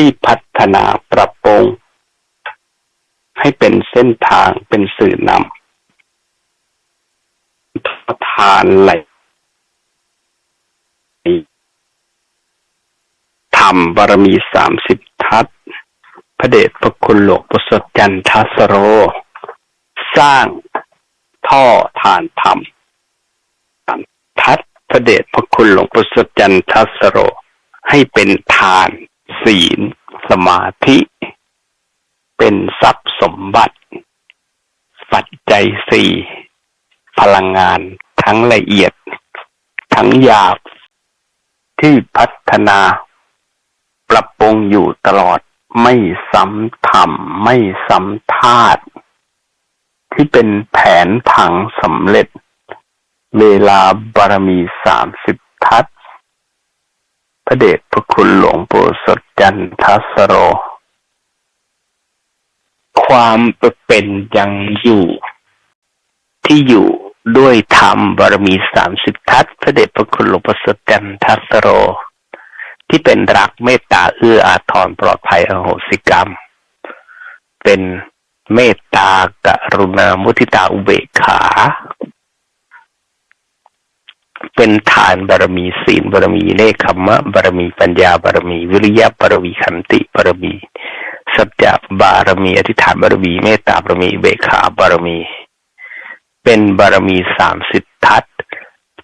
ที่พัฒนาปรับปรุง ให้เป็นเส้นทางเป็นสื่อนำทานไหลธรรมบารมีสามสิบทัศพระเดชพระคุณหลวงปู่สจันทัสโร สร้างท่อทานธรรมทัศพระเดชพระคุณหลวงปู่สจันทัสโร ให้เป็นทาน ศีล สมาธิ เป็นทรัพย์สมบัติ ปัจจัยสี่พลังงานทั้งละเอียด ทั้งหยาบ ที่พัฒนา ปรับปรุงอยู่ตลอดไม่ซ้ำทำไม่ซ้ำธาตุที่เป็นแผนผังสำเร็จ เวลาบารมีสามสิบทัศ พระเดชพระคุณหลวงปู่สดจันทัสโร ความเป็นยังอยู่ ที่อยู่ด้วยธรรมบารมีสามสิบทัศพระเดชพระคุณหลวงปู่สดจันทัสโร ที่เป็นรักเมตตาเอื้ออาทรปลอดภัยอโหสิกรรม เป็นเมตตากรุณามุทิตาอุเบกขา เป็นฐานบารมีศีลบารมีเนคขมะบารมีปัญญาบารมีวิริยะบารมีขันติบารมีสัจจะบารมีอธิษฐานบารมีเมตตาบารมีเบขาบารมี เป็นบารมีสามสิบทัศ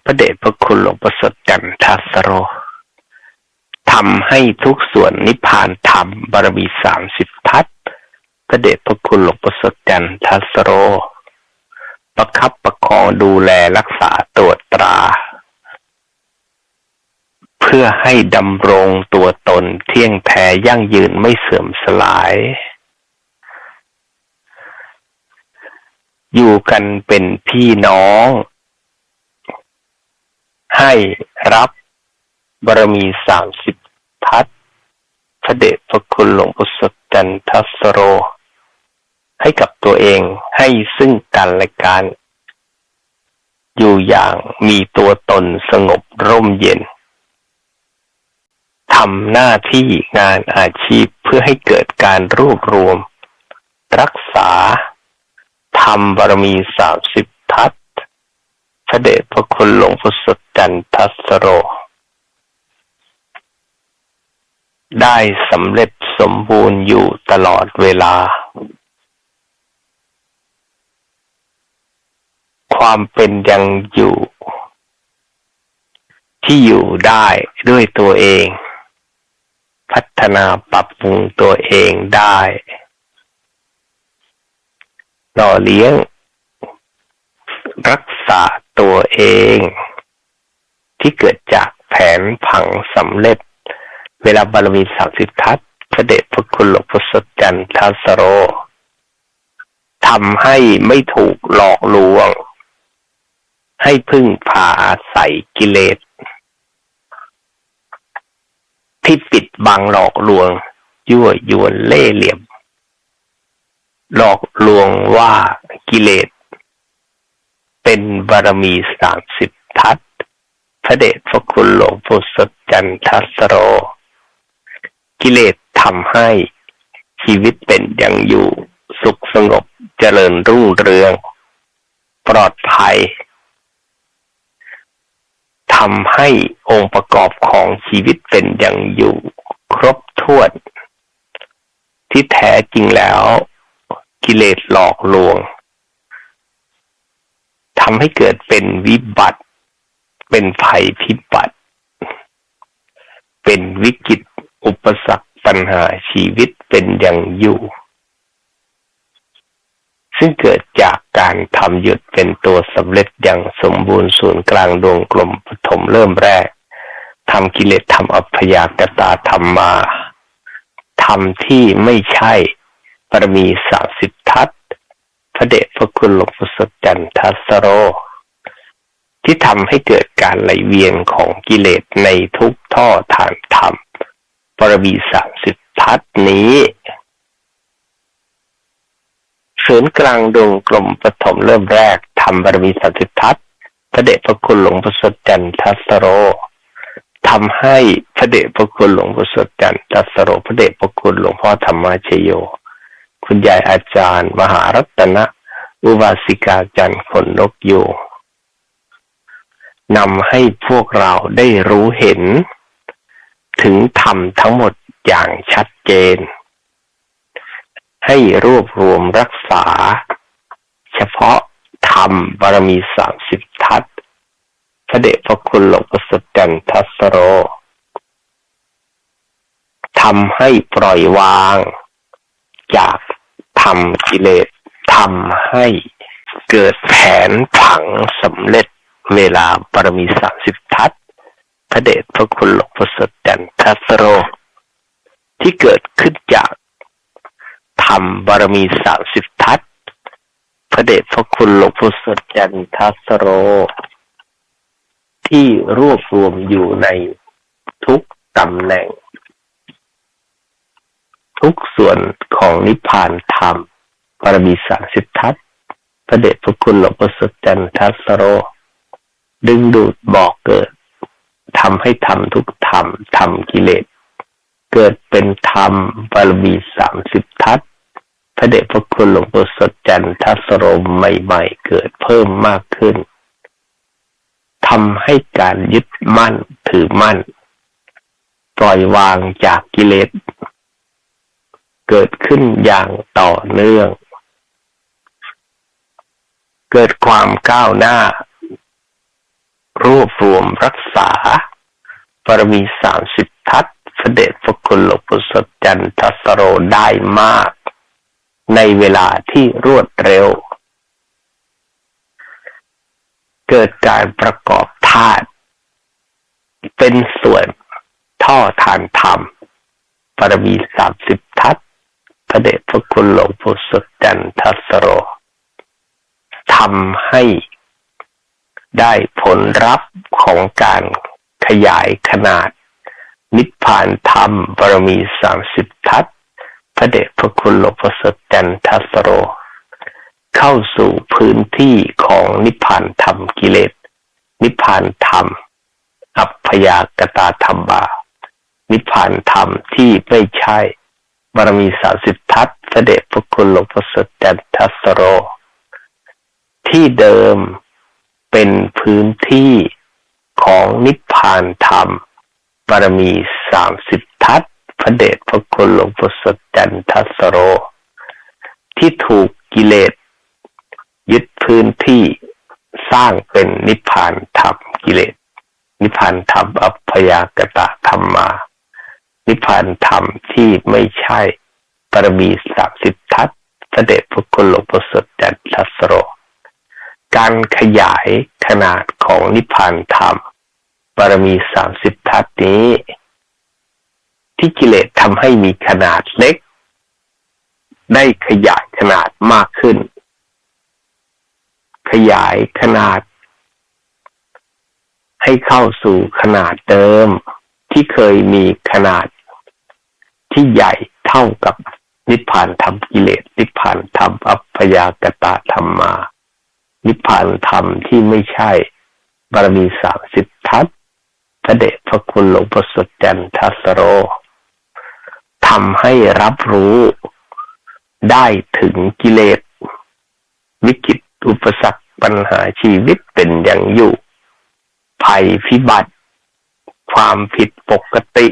พระเดชพระคุณหลวงประสดจันทัสโรทำให้ทุกส่วนนิพพานธรรมบารมีสามสิบทัศพระเดชพระคุณหลวงประสดจันทัสโรประคับประคองดูแลรักษาตรวจตรา เพื่อให้ดำรงตัวตนเที่ยงแท้ยั่งยืนไม่เสื่อมสลาย อยู่กันเป็นพี่น้อง ให้รับบารมีสามสิบทัศพระเดชพระคุณหลวงปู่สดจันทัสโร ให้กับตัวเองให้ซึ่งกันและกัน อยู่อย่างมีตัวตนสงบร่มเย็น ทำหน้าที่งานอาชีพเพื่อให้เกิดการรวบรวม รักษาทำบารมีสามสิบทัศพระเดชพระคุณหลวงปู่สดจันทัสโร ได้สำเร็จสมบูรณ์อยู่ตลอดเวลา ความเป็นยังอยู่ ที่อยู่ได้ด้วยตัวเอง พัฒนาปรับปรุงตัวเองได้ หล่อเลี้ยง รักษาตัวเอง ที่เกิดจากแผนผังสำเร็จ เวลาบารมีสามสิบทัศพระเดชพระคุณหลวงพ่อสดจันทัสโรทำให้ไม่ถูกหลอกลวง ให้พึ่งพาใส่กิเลส ที่ปิดบังหลอกลวง ยั่วยวนเล่เหลี่ยม หลอกลวงว่ากิเลส เป็นบารมีสามสิบทัศพระเดชพระคุณหลวงปู่สดจันทัสโร กิเลสทำให้ชีวิตเป็นอย่างอยู่ สุขสงบเจริญรุ่งเรือง ปลอดภัย ทำให้องค์ประกอบของชีวิตเป็นอย่างอยู่ครบถ้วน ที่แท้จริงแล้ว กิเลสหลอกลวงทำให้เกิดเป็นวิบัติ เป็นภัยพิบัติ เป็นวิกฤตอุปสรรคปัญหาชีวิตเป็นอย่างอยู่ ซึ่งเกิดจากการทำหยุดเป็นตัวสำเร็จอย่างสมบูรณ์ศูนย์กลางดวงกลมปฐมเริ่มแรกทำกิเลสทำอัพยากตาธรรมมาทำที่ไม่ใช่ปรมีสามสิททัศพระเดชพระคุณหลวงปู่สดจันทัสโร ที่ทำให้เกิดการไหลเวียนของกิเลสในทุกท่อทางธรรมปรมีสามสิบทัศนี้ ศูนย์กลางดวงกลมปฐมเริ่มแรกทำบารมีสามสิทัศพระเดชพระคุณหลวงพ่อสดจันทัสโรทำให้พระเดชพระคุณหลวงพ่อสดจันทัสโรพระเดชพระคุณหลวงพ่อธรรมชโย คุณยายอาจารย์ มหารัตนะ อุบาสิกาจันทร์คนนกโยนำให้พวกเราได้รู้เห็น ถึงธรรมทั้งหมดอย่างชัดเจน ให้รวบรวมรักษา เฉพาะธรรมบารมีสามสิบทัศพระเดชพระคุณหลวงพ่อสดจันทัสโรทำให้ปล่อยวาง จากทำกิเลสทำให้เกิดแผนผังสำเร็จเวลาบารมีสามสิบทัศพระเดชพระคุณหลวงพ่อสดจันทัสโรที่เกิดขึ้นจาก ทำบารมีสามสิบทัศพระเดชพระคุณหลวงพ่อสดจันทัสโร ที่รวบรวมอยู่ในทุกตำแหน่ง ทุกส่วนของนิพพานธรรมปรมีสามสิบทัศพระเดชพระคุณหลวงพ่อสดจันทัสโร ดึงดูดบอกเกิดทำให้ทำทุกธรรมทำกิเลสเกิดเป็นธรรมบารมีสามสิบทัศ พระเดชพระคุณหลวงพ่สดจันทัสโรใหม่ๆ เกิดเพิ่มมากขึ้นทำให้การยึดมั่นถือมั่น ปล่อยวางจากกิเลส เกิดขึ้นอย่างต่อเนื่อง เกิดความก้าวหน้า รวบรวมรักษาปรมีสามสิบทัศเสด็จพระคุณหลวงปู่สดจันทสโรได้มาก ในเวลาที่รวดเร็ว เกิดการประกอบธาตุเป็นส่วนท่อทานธรรมปรมีสามสิบทัศพระเดชพระคุณหลวงปู่สุดจันทัสโรทำให้ได้ผลรับของการขยายขนาด นิพพานธรรมบรมีสามสิบทัศ พระเดชพระคุณหลวงพ่อสดจันทัสโร เข้าสู่พื้นที่ของนิพพานธรรมกิเลส นิพพานธรรม อัพพยากตาธรรมบา นิพพานธรรมที่ไม่ใช่บารมีสาสิบทัศเด็จพระคุณหลวงพ่อสดจันทัสโร ที่เดิมเป็นพื้นที่ของนิพพานธรรมบารมีสามสิบทัศ ระเดชพระคุณหลวงพ่สดจันทัสโร ที่ถูกกิเลส ยึดพื้นที่สร้างเป็นนิพพานธรรมกิเลส นิพพานธรรมอัพยากตะธรรมมา นิพพานธรรมที่ไม่ใช่ปรมีสามสิบทัศเด็จพระคุณหลวงพ่สดจันทัสโร การขยายขนาดของนิพพานธรรมบารมีสามสิบทัศนี้ ที่กิเลสทำให้มีขนาดเล็ก ได้ขยายขนาดมากขึ้น ขยายขนาด ให้เข้าสู่ขนาดเดิม ที่เคยมีขนาด ที่ใหญ่เท่ากับนิพพานธรรมกิเลสนิพพานธรรมอัพยากตาธรรมมา นิพพานธรรมที่ไม่ใช่บารมีสามสิบทัศพระเดชพระคุณหลวงพ่อสดจันทัสโรำให้รับรู้ได้ถึงกิเลส วิกิตอุปสรรคปัญหาชีวิตเป็นอย่างอยู่ ภัยพิบัติ ความผิดปกติ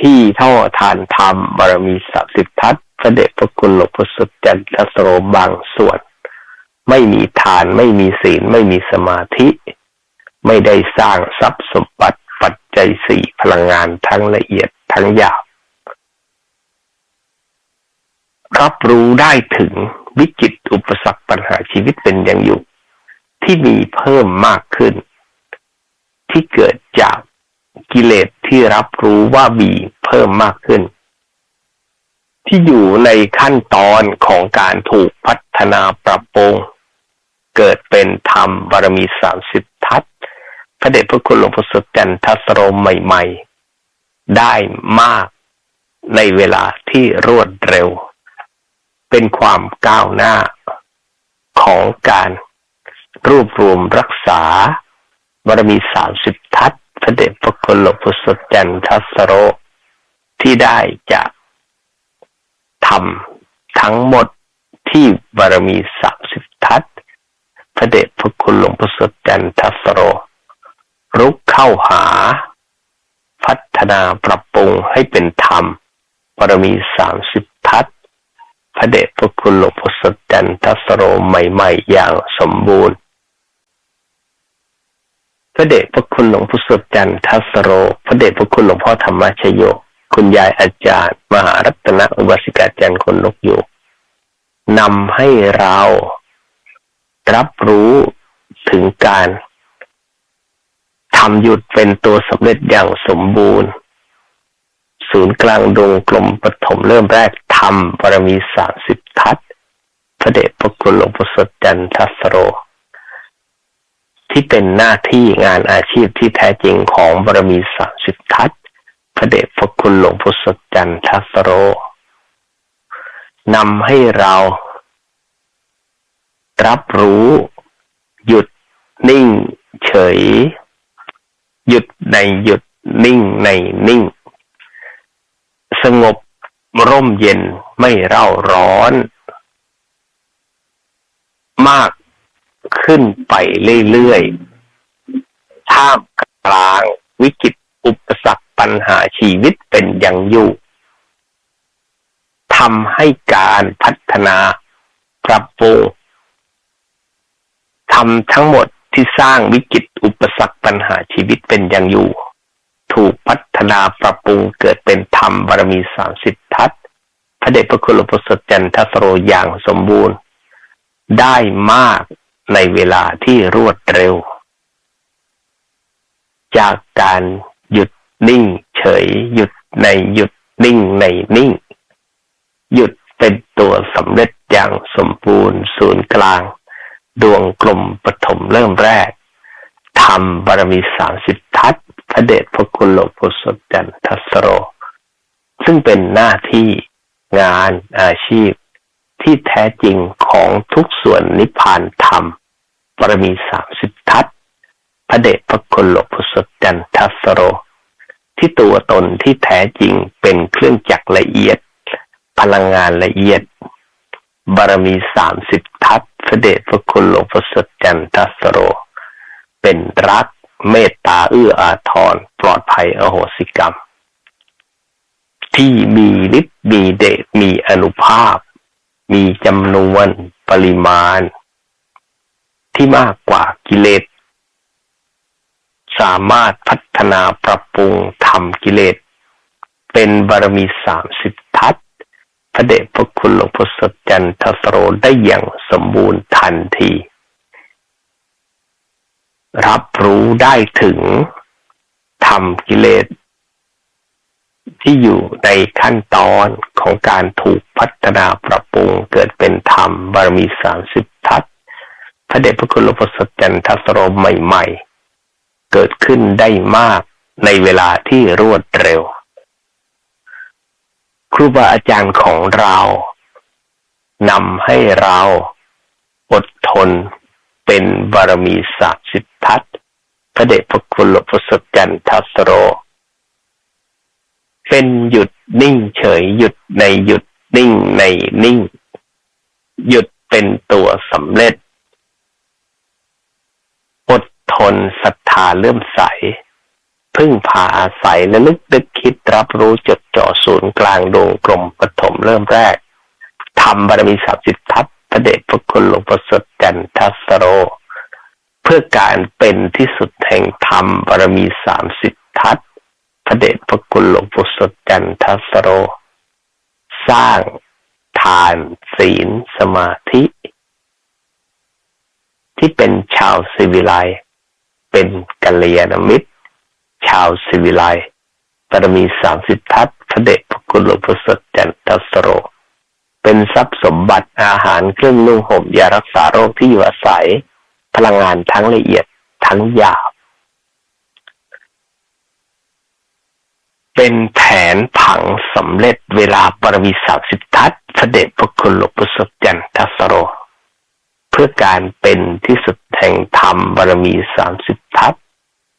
ที่ท่อทานธรรมบารมีสักสิบทัศพระเดชพระคุณหลวงพ่อสุดจันทสโรบางส่วน ไม่มีทานไม่มีศีลไม่มีสมาธิ ไม่ได้สร้างทรัพย์สมบัติ จจัยสี่พลังงานทั้งละเอียดทั้งหยาบรับรู้ได้ถึงวิจิตอุปสรรคปัญหาชีวิตเป็นอย่างอยู่ ที่มีเพิ่มมากขึ้น ที่เกิดจากกิเลสที่รับรู้ว่ามีเพิ่มมากขึ้น ที่อยู่ในขั้นตอนของการถูกพัฒนาปรับปรุงเกิดเป็นธรรมบารมีสามสิบทัศ ระเดชพระคุณหลวงพ่อสดจันทัสโรมใหม่ ๆ ได้มากในเวลาที่รวดเร็ว เป็นความก้าวหน้าของการรวบรวมรักษาบารมีสามสิบทัศพระเดชพระคุณหลวงปู่สดจันทัสโรที่ได้จะทำทั้งหมดที่บารมีสามสิบทัศพระเดชพระคุณหลวงปู่สดจันทัสโร รุกเข้าหา พัฒนาปรับปรุงให้เป็นธรรมบารมีสามสิบทัศพระเดชพระคุณหลวงปู่สดจันทัสโรใหม่ๆ อย่างสมบูรณ์ พระเดชพระคุณหลวงพ่อสุดจันทัสโร พระเดชพระคุณหลวงพ่อธรรมชโย คุณยายอาจารย์ มหารัตนอุบาสิกาจันคนนกอยู่นำให้เรารับรู้ถึงการ ทำหยุดเป็นตัวสำเร็จอย่างสมบูรณ์ ศูนย์กลางดงกลมปฐมเริ่มแรกทำบารมีสามสิบทัศพระเดชพระคุณหลวงพ่อสดจันทัสโร ที่เป็นหน้าที่งานอาชีพที่แท้จริงของบารมีสามสิบทัศพระเดชพระคุณหลวงพุทธจันทัสโรนำให้เรารับรู้ หยุดนิ่ง เฉย ในหยุดนิ่งในนิ่ง สงบร่มเย็นไม่เร่าร้อน มากขึ้นไปเรื่อยๆท่ามกลางวิกฤตอุปสรรคปัญหาชีวิตเป็นอย่างอยู่ทำให้การพัฒนาปรับปรุงทำทั้งหมด ที่สร้างวิกฤตอุปสรรคปัญหาชีวิตเป็นอย่างอยู่ ถูกพัฒนาปรับปรุงเกิดเป็นธรรมบารมีสามสิบทัศพระเดชพระคุณหลวงพ่อสดจันทสโรอย่างสมบูรณ์ ได้มากในเวลาที่รวดเร็ว จากการหยุดนิ่ง เฉยหยุดในหยุดนิ่งในนิ่ง หยุดเป็นตัวสำเร็จอย่างสมบูรณ์ศูนย์กลาง ดวงกลมปฐมเริ่มแรกทำบารมีสามสิบทัศพระเดชพระคุณหลวงพ่อสดจันทัสโร ซึ่งเป็นหน้าที่งานอาชีพที่แท้จริงของทุกส่วนนิพพานธรรมบารมีสามสิบทัศพระเดชพระคุณหลวงพุทธจันทัสโร ที่ตัวตนที่แท้จริงเป็นเครื่องจักรละเอียด พลังงานละเอียด บารมีสามสิบทัศพระเดชพระคุณหลวงพุทธจันทัสโร เป็นรักเมตตาเอื้ออาทรปลอดภัยอโหสิกรรม ที่มีฤทธิ์มีเดชมีอนุภาพ มีจำนวนปริมาณ ที่มากกว่ากิเลสสามารถพัฒนาปรับปรุงทำกิเลส เป็นบารมีสามสิบทัศ พระเดชพระคุณหลวงพ่อสดจันทสโรได้อย่างสมบูรณ์ทันที รับรู้ได้ถึงทำกิเลสที่อยู่ในขั้นตอนของการถูกพัฒนาปรับปรุงเกิดเป็นธรรมบารมีสามสิบทัศพระเดชพระคุณหลวงพ่อสจันทัสโรใหม่ ๆ เกิดขึ้นได้มากในเวลาที่รวดเร็ว ครูบาอาจารย์ของเรานำให้เราอดทนเป็นบารมีสามสิบทัศพระเดชพระคุณหลวงพ่อสจันทัสโร เป็นหยุดนิ่งเฉยหยุดในหยุดนิ่งในนิ่ง หยุดเป็นตัวสำเร็จ อดทนศรัทธาเลื่อมใส พึ่งพาอาศัยและลึกดึกคิดรับรู้จดจ่อศูนย์กลางดวงกลมปฐมเริ่มแรกทำบารมีสามสิบทัศพระเดชพระคุณหลวงพ่อสดจันทัสโร เพื่อการเป็นที่สุดแห่งธรรมบารมีสามสิบทัศพระเดชพระคุณหลวงปู่สดจันทัสโร สร้างทานศีลสมาธิ ที่เป็นชาวสิวิไลเป็นกัลยาณมิตร ชาวสิวิไลปรมีสามสิบทัศพระเดชพระคุณหลวงปู่สดจันทสโร เป็นทรัพย์สมบัติอาหารเครื่องนุ่งห่มยารักษาโรคที่อยู่อาศัย พลังงานทั้งละเอียดทั้งหยาบ เป็นแผนผังสำเร็จเวลาปรมีสามสิบทัศเสด็จพระคุณหลวงปู่สดจันทัสโร เพื่อการเป็นที่สุดแห่งธรรมบารมีสามสิบทัศ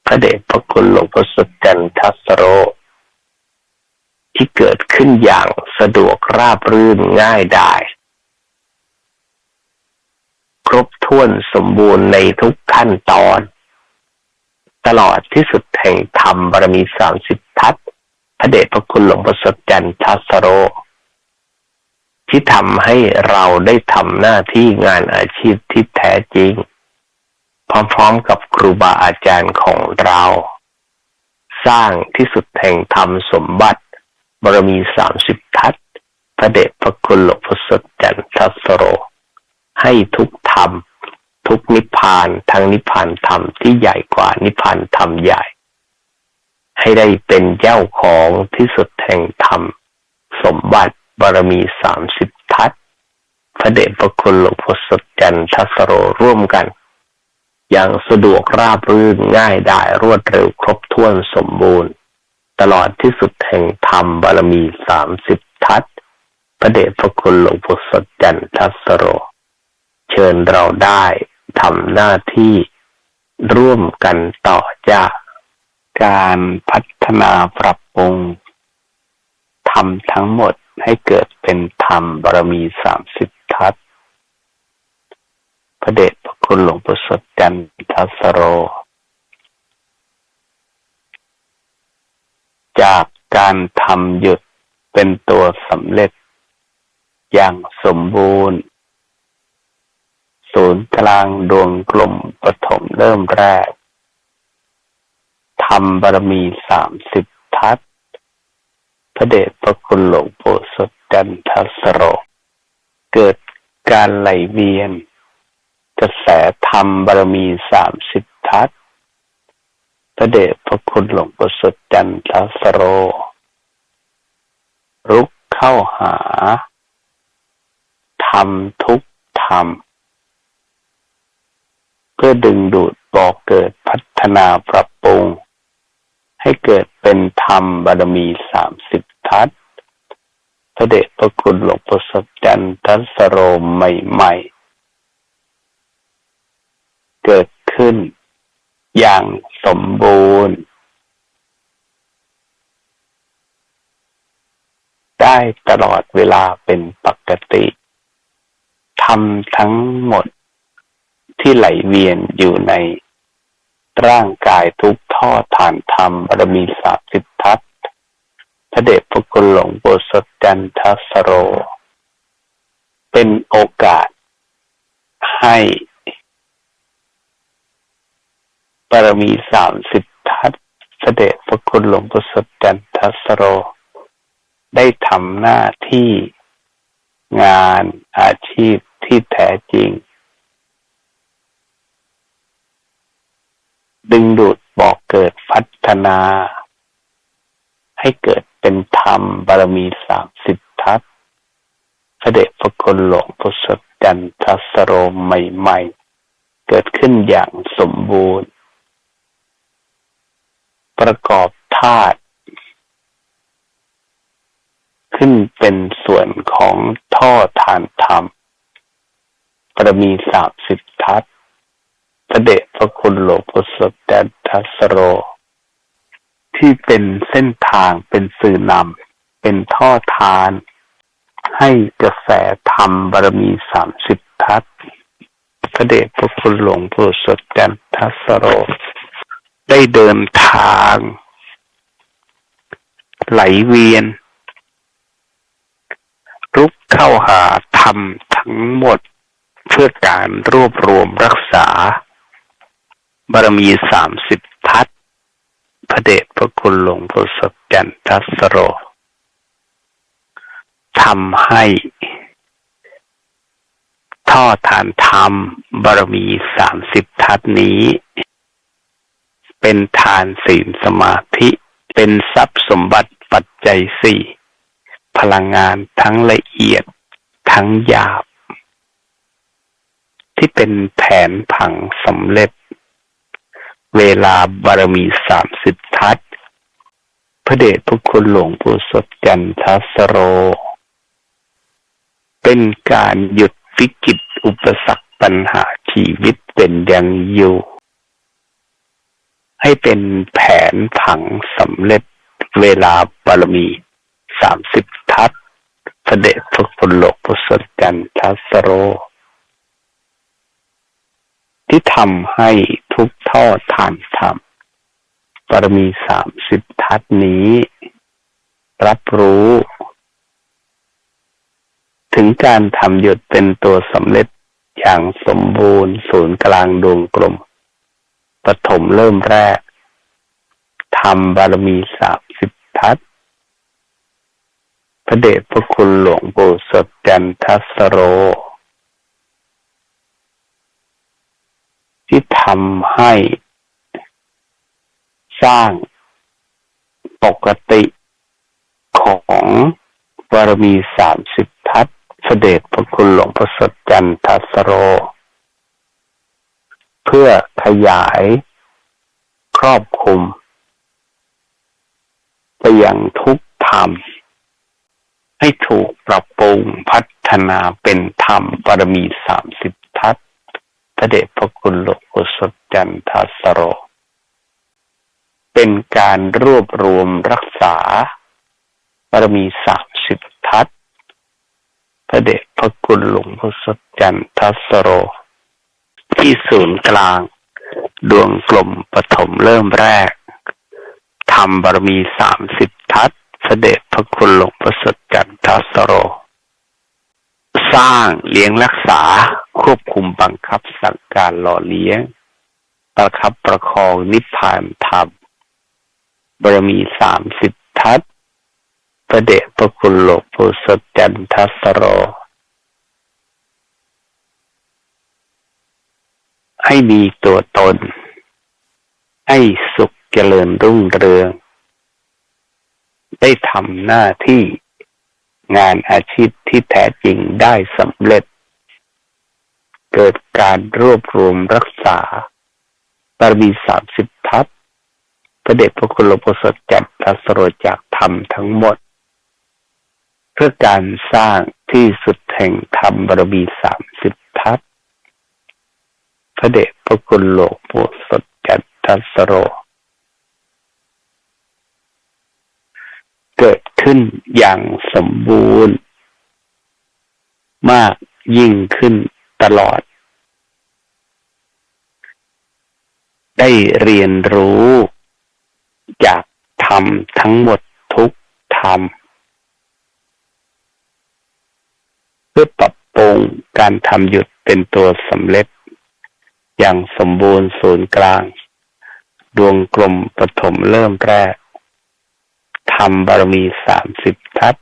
พระเดชพระคุณหลวงพ่อสุดจันทัสโร ที่เกิดขึ้นอย่างสะดวกราบรื่นง่ายได้ครบถ้วนสมบูรณ์ในทุกขั้นตอน ตลอดที่สุดแห่งธรรมบารมีสามสิบทัศพระเดชพระคุณหลวงพ่อสุดจันทัสโร ที่ทำให้เราได้ทำหน้าที่งานอาชีพที่แท้จริง พร้อมๆกับครูบาอาจารย์ของเรา สร้างที่สุดแห่งธรรมสมบัติ บารมีสามสิบทัศพระเดชพระคุณหลวงพ่อสดจันทัสโร ให้ทุกธรรม ทุกนิพพานทั้งนิพพานธรรมที่ใหญ่กว่านิพพานธรรมใหญ่ ให้ได้เป็นเจ้าของที่สุดแห่งธรรม สมบัติบารมีสามสิบทัศพระเดชพระคุณหลวงพ่อสดจันทัสโรร่วมกัน อย่างสะดวกราบรื่นง่ายได้รวดเร็วครบถ้วนสมบูรณ์ ตลอดที่สุดแห่งธรรมบารมีสามสิบทัศพระเดชพระคุณหลวงปู่สดจันทัสโร เชิญเราได้ทำหน้าที่ร่วมกันต่อจากการพัฒนาปรับปรุงทำทั้งหมดให้เกิดเป็นธรรมบารมีสามสิบทัศพระเดช คุณหลวงปู่สดจันทัสโร จากการทำหยุดเป็นตัวสำเร็จ อย่างสมบูรณ์ ศูนย์กลางดวงกลมปฐมเริ่มแรกทำบารมีสามสิบทัศพระเดชพระคุณหลวงปู่สดจันทัสโร เกิดการไหลเวียน กระแสธรรมบารมีสามสิบทัศพระเดชพระคุณหลวงปู่สุดจันทสโร รุกเข้าหาทำทุกธรรม เพื่อดึงดูดบอกเกิดพัฒนาปรับปรุง ให้เกิดเป็นธรรมบารมีสามสิบทัศพระเดชพระคุณหลวงปู่สุดจันทสโรใหม่ ๆ เกิดขึ้น อย่างสมบูรณ์ ได้ตลอดเวลาเป็นปกติทำทั้งหมดที่ไหลเวียนอยู่ในร่างกายทุกท่อฐานธรรมบารมีสาสิบทัศพระเดชพระคุณหลวงปู่สดจันทัสโร เป็นโอกาสให้ บารมีสามสิบทัศเสด็จพระคุณหลวงปู่สดจันทัสโร ได้ทำหน้าที่งานอาชีพที่แท้จริง ดึงดูดบอกเกิดพัฒนา ให้เกิดเป็นธรรมบารมีสามสิบทัศเสด็จพระคุณหลวงปู่สดจันทัสโรใหม่ ๆ เกิดขึ้นอย่างสมบูรณ์ ประกอบธาตุขึ้นเป็นส่วนของท่อทานธรรม ประมีสามสิบทัศพระเดชพระคุณหลวงพ่อสดแดนทัสโร ที่เป็นเส้นทางเป็นสื่อนำเป็นท่อทาน ให้กระแสธรรมบารมีสามสิบทัศพระเดชพระคุณหลวงพ่อสดแดนทัสโร ได้เดินทาง ไหลเวียน รุกเข้าหาธรรมทั้งหมด เพื่อการรวบรวมรักษา บารมีสามสิบทัศพระเดชพระคุณหลวงพ่อสดจันทัสโรทำให้ท่อฐานธรรมบารมีสามสิบทัศนี้ เป็นทานศีลสมาธิ เป็นทรัพย์สมบัติปัจจัยสี่พลังงานทั้งละเอียดทั้งหยาบ ที่เป็นแผนผังสำเร็จ เวลาบารมีสามสิบทัศพระเดชพระคุณหลวงปู่สดจันทัสโร เป็นการหยุดวิกฤตอุปสรรคปัญหาชีวิตเป็นอย่างอยู่ ให้เป็นแผนผังสำเร็จเวลาบารมีสามสิบทัศเสด็จพระคุณโลกพุทธจันทัสโร ที่ทำให้ทุกทอดทานธรรมบารมีสามสิบทัศนี้ รับรู้ ถึงการทำหยุดเป็นตัวสำเร็จอย่างสมบูรณ์ศูนย์กลางดวงกลม ปฐมเริ่มแรกทำบารมีสามสิบทัศพระเดชพระคุณหลวงปู่สดจันทัสโร ที่ทำให้สร้างปกติของบารมีสามสิบทัศเสด็จพระคุณหลวงพ่อสดจันทัสโร เพื่อขยายครอบคลุม ไปยังทุกธรรม ให้ถูกปรับปรุงพัฒนาเป็นธรรมบารมีสามสิบทัศพระเดชพระคุณหลวงพ่อสดจันทัสโร เป็นการรวบรวมรักษาบารมีสามสิบทัศพระเดชพระคุณหลวงพ่อสดจันทัสโร ที่ศูนย์กลาง ดวงกลมปฐมเริ่มแรกทำบารมีสามสิบทัศเสด็จพระคุณหลวงพ่อสดจันทัสโร สร้างเลี้ยงรักษาควบคุมบังคับสั่งการหล่อเลี้ยง ประคับประคองนิพพานธรรมบารมีสามสิบทัศพระเดชพระคุณหลวงปู่สดจันทัสโร ให้มีตัวตน ให้สุขเจริญรุ่งเรือง ได้ทำหน้าที่งานอาชีพที่แท้จริงได้สำเร็จ เกิดการรวบรวมรักษาบารมีสามสิบทัศพระเดชพระคุณหลวงพ่อสดจัดทัสโรจากธรรมทั้งหมด เพื่อการสร้างที่สุดแห่งธรรมบารมีสามสิบ เดชพระคุณหลวงพ่สดจัดทัสโร เกิดขึ้นอย่างสมบูรณ์ มากยิ่งขึ้นตลอด ได้เรียนรู้จากธรรมทั้งหมดทุกธรรม เพื่อปรับปรุงการทำหยุดเป็นตัวสำเร็จ อย่างสมบูรณ์ศูนย์กลาง ดวงกลมปฐมเริ่มแรกทำบารมีสามสิบทัศ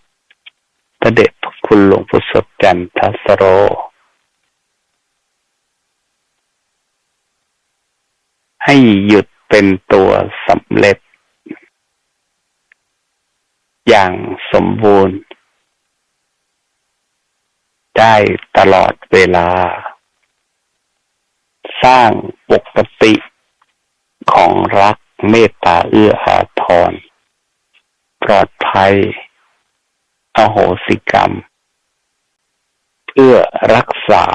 พระเดชพระคุณหลวงพุทธจันทัสโร ให้หยุดเป็นตัวสำเร็จ อย่างสมบูรณ์ ได้ตลอดเวลา สร้างปกติของรักเมตตาเอื้ออาทร ปลอดภัย อโหสิกรรม เพื่อรักษา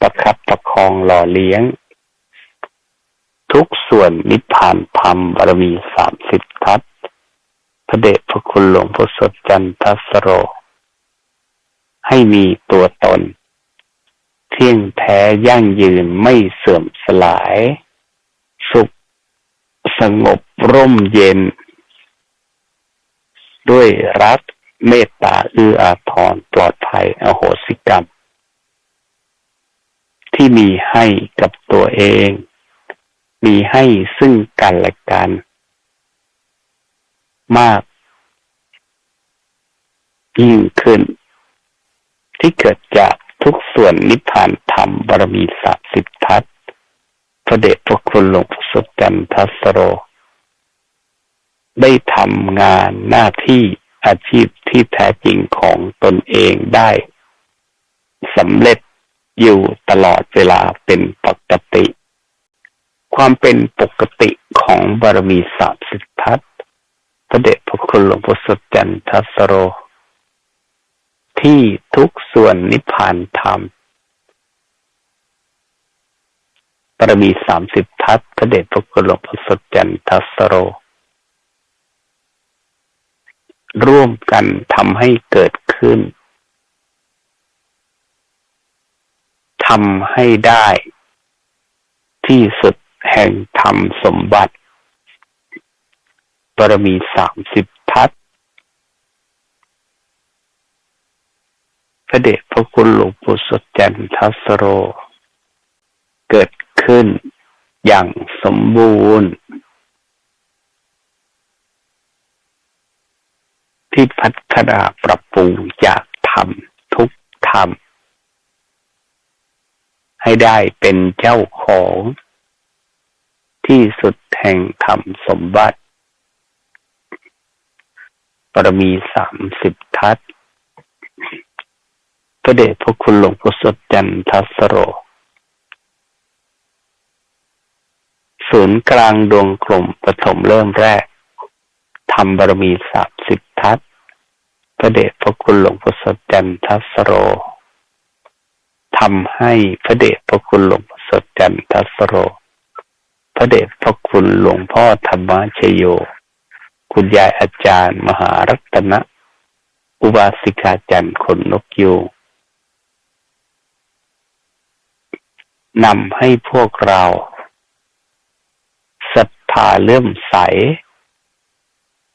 ประคับประคองหล่อเลี้ยง ทุกส่วนนิพพานธรรมบารมีสามสิบทัศพระเดชพระคุณหลวงพ่อสดจันทสโร ให้มีตัวตน เที่ยงแท้ยั่งยืนไม่เสื่อมสลาย สุขสงบร่มเย็น ด้วยรักเมตตาเอื้ออาทรปลอดภัยอโหสิกรรม ที่มีให้กับตัวเอง มีให้ซึ่งกันและกัน มาก ยิ่งขึ้น ที่เกิดจาก ทุกส่วนนิพพานธรรมบารมีสามสิบทัศพระเดชพระคุณหลวงพ่อสดจันทัสโร ได้ทำงานหน้าที่อาชีพที่แท้จริงของตนเองได้สำเร็จอยู่ตลอดเวลาเป็นปกติ ความเป็นปกติของบารมีสามสิบทัศพระเดชพระคุณหลวงพ่อสดจันทัสโร ที่ทุกส่วนนิพพานธรรมปบารมีสามสิบทัศพระเดชพระคุณหลวงพ่อสดจันทัสโร ร่วมกันทำให้เกิดขึ้นทำให้ได้ที่สุดแห่งธรรมสมบัติบารมีสามสิบทัศพ ระเดชพระคุณหลวงปู่สดจันทัสโร เกิดขึ้นอย่างสมบูรณ์ ที่พัฒนาปรับปรุงจากธรรมทุกธรรม ให้ได้เป็นเจ้าของที่สุดแห่งธรรมสมบัติ ปรมีสามสิบทัศ พระเดชพระคุณหลวงพ่อสดจันทัสโร ศูนย์กลางดวงกลมปฐมเริ่มแรกทำบารมีสามสิบทัศพระเดชพระคุณหลวงพ่อสดจันทัสโรทำให้พระเดชพระคุณหลวงพ่อสดจันทัสโร พระเดชพระคุณหลวงพ่อธรรมชโย คุณยายอาจารย์มหารัตนะ อุบาสิกาจันทร์ขนนกยูง นำให้พวกเราศรัทธาเลื่อมใส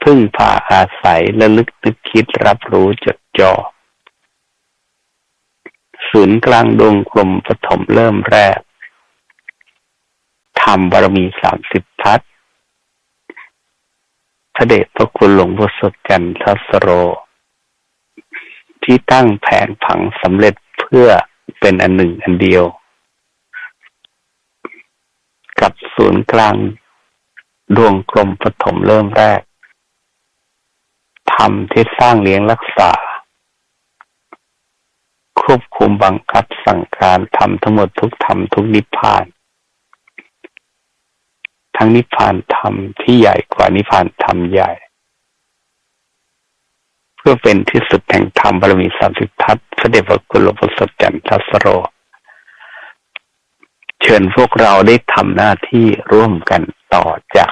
พึ่งพาอาศัยและลึกนึกคิดรับรู้จดจ่อศูนย์กลางดวงกลมปฐมเริ่มแรกทำบารมีสามสิบทัศพระเดชพระคุณหลวงพ่อสดกันทัสโร ที่ตั้งแผนผังสำเร็จเพื่อเป็นอันหนึ่งอันเดียว กับศูนย์กลาง ดวงกลมปฐมเริ่มแรกทำที่สร้างเลี้ยงรักษา ควบคุมบังคับสั่งการทำทั้งหมดทุกธรรมทุกนิพพาน ทั้งนิพพานธรรมที่ใหญ่กว่านิพพานธรรมใหญ่ เพื่อเป็นที่สุดแห่งธรรมบารมีสามสิบทัศเสด็จพระคุลวงพ่อสดจันทัสโร เชิญพวกเราได้ทำหน้าที่ร่วมกันต่อจาก